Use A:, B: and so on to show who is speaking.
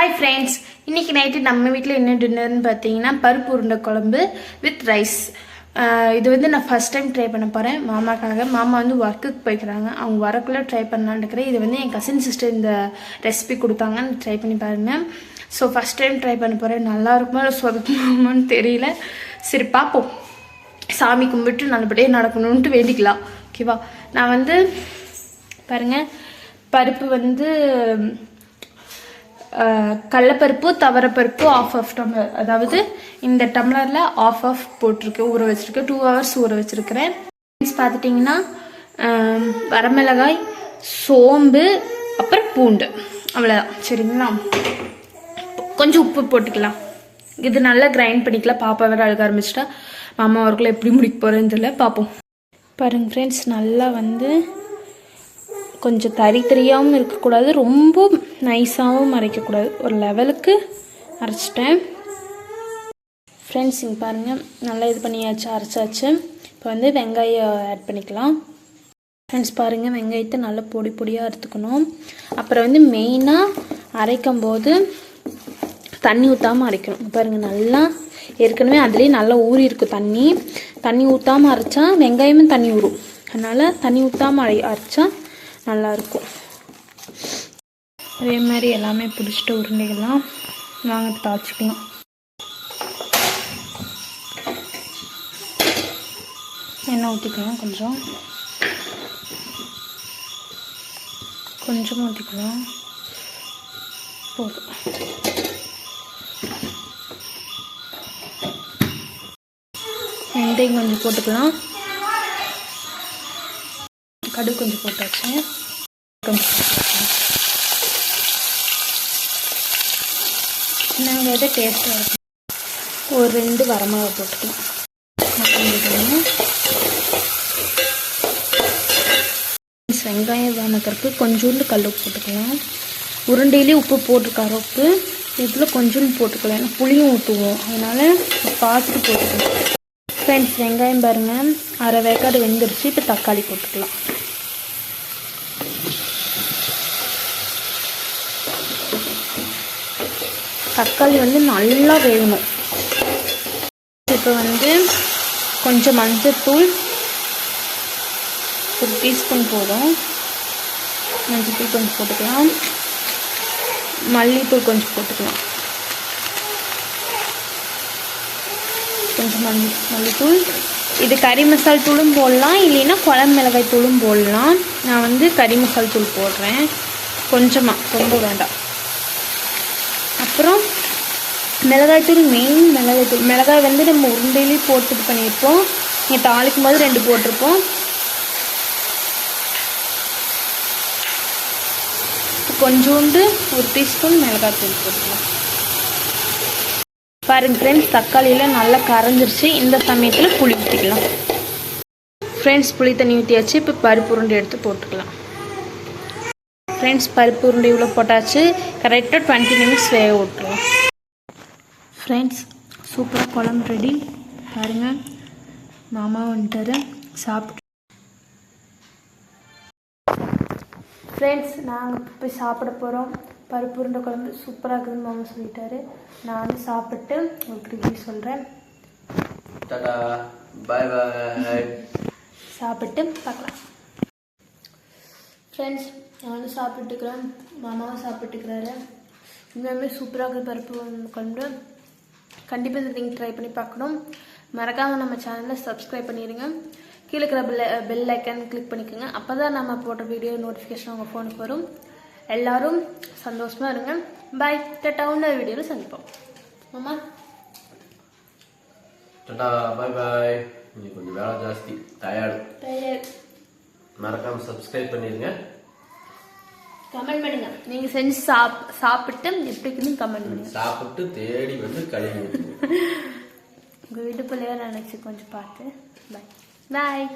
A: Hi friends இன்னைக்கு night நம்ம வீட்டில் என்ன டின்னர்னு பார்த்தீங்கன்னா பருப்பு உருண்டை குழம்பு வித் ரைஸ் இது வந்து நான் ஃபர்ஸ்ட் டைம் ட்ரை பண்ண போகிறேன் மாமாக்காக. மாமா வந்து ஒர்க்குக்கு போய்க்கிறாங்க. அவங்க வரக்குள்ளே ட்ரை பண்ணலான்னு இருக்கிறேன். இது வந்து என் கசின் சிஸ்டர் இந்த ரெசிபி கொடுத்தாங்க ட்ரை பண்ணி பாருங்கள் ஸோ ஃபஸ்ட் டைம் ட்ரை பண்ண போகிறேன் நல்லா இருக்குமா இல்லை சொதப்புமான்னு தெரியல. சரி பார்ப்போம் சாமி கும்பிட்டு நல்லபடியாக நடக்கணும்ன்ட்டு வேண்டிக்கலாம். ஓகேவா நான் வந்து பாருங்கள் பருப்பு வந்து கடலப்பருப்பு தவரப்பருப்பு ஆஃப் ஆஃப் டம்ளர் அதாவது இந்த டம்ளரில் ஆஃப் ஆஃப் போட்டிருக்கேன் ஊற வச்சுருக்கேன். டூ ஹவர்ஸ் ஊற வச்சுருக்கிறேன். Things பார்த்துட்டிங்கன்னா வரமிளகாய் சோம்பு அப்புறம் பூண்டு. அவ்வளோதான் சரிங்களா? கொஞ்சம் உப்பு போட்டுக்கலாம். இது நல்லா கிரைண்ட் பண்ணிக்கலாம். பாப்பா வேறு அழுக ஆரம்பிச்சிட்டா. மாமா அவருக்குள்ளே எப்படி முடிக்க போகிறேன்னு தெரியல. பார்ப்போம் பாருங்க ஃப்ரெண்ட்ஸ் நல்லா வந்து கொஞ்சம் தறி தறியாகவும் இருக்கக்கூடாது. ரொம்ப நைஸாகவும் அரைக்கக்கூடாது. ஒரு லெவலுக்கு அரைச்சிட்டேன். ஃப்ரெண்ட்ஸ் இங்கே பாருங்கள் நல்லா இது பண்ணியாச்சு அரைச்சாச்சு. இப்போ வந்து வெங்காயம் ஆட் பண்ணிக்கலாம். ஃப்ரெண்ட்ஸ் பாருங்கள் வெங்காயத்தை நல்லா பொடி பொடியாக அறுத்துக்கணும். அப்புறம் வந்து மெயினாக அரைக்கும் போது தண்ணி ஊற்றாமல் அரைக்கணும். பாருங்கள் நல்லா ஏற்கனவே அதுலேயே நல்லா ஊறி இருக்கும் தண்ணி. தண்ணி ஊற்றாமல் அரைச்சா வெங்காயமும் தண்ணி ஊறும். அதனால் தண்ணி ஊற்றாமல் அரை அரைச்சா நல்லாயிருக்கும் அதே மாதிரி எல்லாமே பிடிச்சிட்டு உருண்டைகள்லாம் நாங்கள் தாச்சிக்கலாம் எண்ணெய் ஊற்றிக்கலாம் கொஞ்சம். கொஞ்சமாக ஊற்றிக்கலாம் போதும். வெந்தயம் கொஞ்சம் போட்டுக்கலாம். கடுகு கொஞ்சம் போட்டாச்சு கொஞ்சம் போட்டாச்சு. டேஸ்ட்டாக இருக்கும்? ஒரு ரெண்டு வரமாக போட்டுக்கலாம். வெங்காயம் வதக்கிறதுக்கு கொஞ்சோண்டு கல் உப்பு போட்டுக்கலாம். உருண்டையிலே உப்பு போட்டிருக்காரு உப்பு. இதில் கொஞ்சோண்டு போட்டுக்கலாம். ஏன்னா புளியும் ஊற்றுவோம் அதனால் பார்த்துட்டு போட்டுக்கலாம். ஃப்ரெண்ட்ஸ் வெங்காயம் பாருங்கள் அரை வேக்காடு வெந்துருச்சு. இப்போ தக்காளி போட்டுக்கலாம். தக்காளி வந்து நல்லா வேகணும். இப்போ வந்து கொஞ்சம் மஞ்சத்தூள் ஒரு டீஸ்பூன் போதும். மஞ்சத்தூள் கொஞ்சம் போட்டுக்கலாம். மல்லித்தூள் கொஞ்சம் போட்டுக்கலாம். கொஞ்சம் மல்லி மல்லித்தூள். இது கறி மசால் தூளும் போடலாம் இல்லைன்னா குழம்பு மிளகாய் தூளும் போடலாம். நான் வந்து கறி மசால் தூள் போடுறேன். கொஞ்சமாக ரொம்ப வேண்டாம். அப்புறம் மிளகாய்த்தூள் மெயின் மிளகாய்த்தூள் மிளகாய் வந்து நம்ம உருண்டையிலேயே போட்டு இது பண்ணியிருப்போம். நீங்கள் தாளிக்கும் போது ரெண்டு போட்டிருப்போம். கொஞ்சோண்டு ஒரு டீஸ்பூன் மிளகாய்த்தூள் போட்டுக்கலாம். பாருங்க ஃப்ரெண்ட்ஸ் தக்காளியில் நல்லா கரைஞ்சிருச்சு. இந்த சமயத்தில் புளி ஊற்றிக்கலாம் ஃப்ரெண்ட்ஸ் புளி தண்ணி ஊற்றியாச்சு இப்போ பருப்பு உருண்டை எடுத்து போட்டுக்கலாம். ஃப்ரெண்ட்ஸ் பருப்பு உருண்டை இவ்வளோ போட்டாச்சு. கரெக்டாக டுவெண்ட்டி மினிட்ஸ் வேக விட்டுருலாம் ஃப்ரெண்ட்ஸ் சூப்பராக குழம்பு ரெடி பாருங்கள் மாமா வந்துட்டாரு. சாப்பிட்டு ஃப்ரெண்ட்ஸ் நாங்கள் போய் சாப்பிட போகிறோம் பருப்பு உருண்டை குழம்பு சூப்பராக இருக்குதுன்னு மாமா சொல்லிட்டாரு. நானும் சாப்பிட்டு உங்களுக்கு ரிவ்யூ சொல்கிறேன்
B: டாடா. பாய் பாய்
A: சாப்பிட்டு பார்க்கலாம். ஃப்ரெண்ட்ஸ் நானும் சாப்பிட்டுக்கிறேன். மாமாவும் சாப்பிட்டுக்கிறாரு. உண்மையுமே சூப்பராக இருக்குது பருப்பு குழம்பு கண்டிப்பாக இந்த திங் ட்ரை பண்ணி பார்க்கணும். மறக்காமல் நம்ம சேனலை சப்ஸ்கிரைப் பண்ணிடுங்க கீழே இருக்கிற பெல் பெல் ஐக்கன் கிளிக் பண்ணிக்கோங்க. அப்போ தான் நம்ம போட்ட வீடியோ நோட்டிஃபிகேஷன் உங்கள் ஃபோனுக்கு வரும். எல்லாரும் சந்தோஷமாக இருங்க. பாய் இன்னொரு வீடியோவில் சந்திப்போம். மாமா.
B: டாடா பாய் பாய் இன்னைக்கு கொஞ்சம் வேலை ஜாஸ்தி. டயர்டு மறக்காம சப்ஸ்கிரைப் பண்ணிருங்க.
A: கமெண்ட் பண்ணுங்க. நீங்கள் செஞ்சு சாப் சாப்பிட்டு எப்படி கமெண்ட் பண்ணுங்க.
B: சாப்பிட்டு தேடி வந்து கழுவி.
A: உங்கள் வீட்டு பிள்ளையா நினச்சி கொஞ்சம் பார்த்து. பாய் பாய்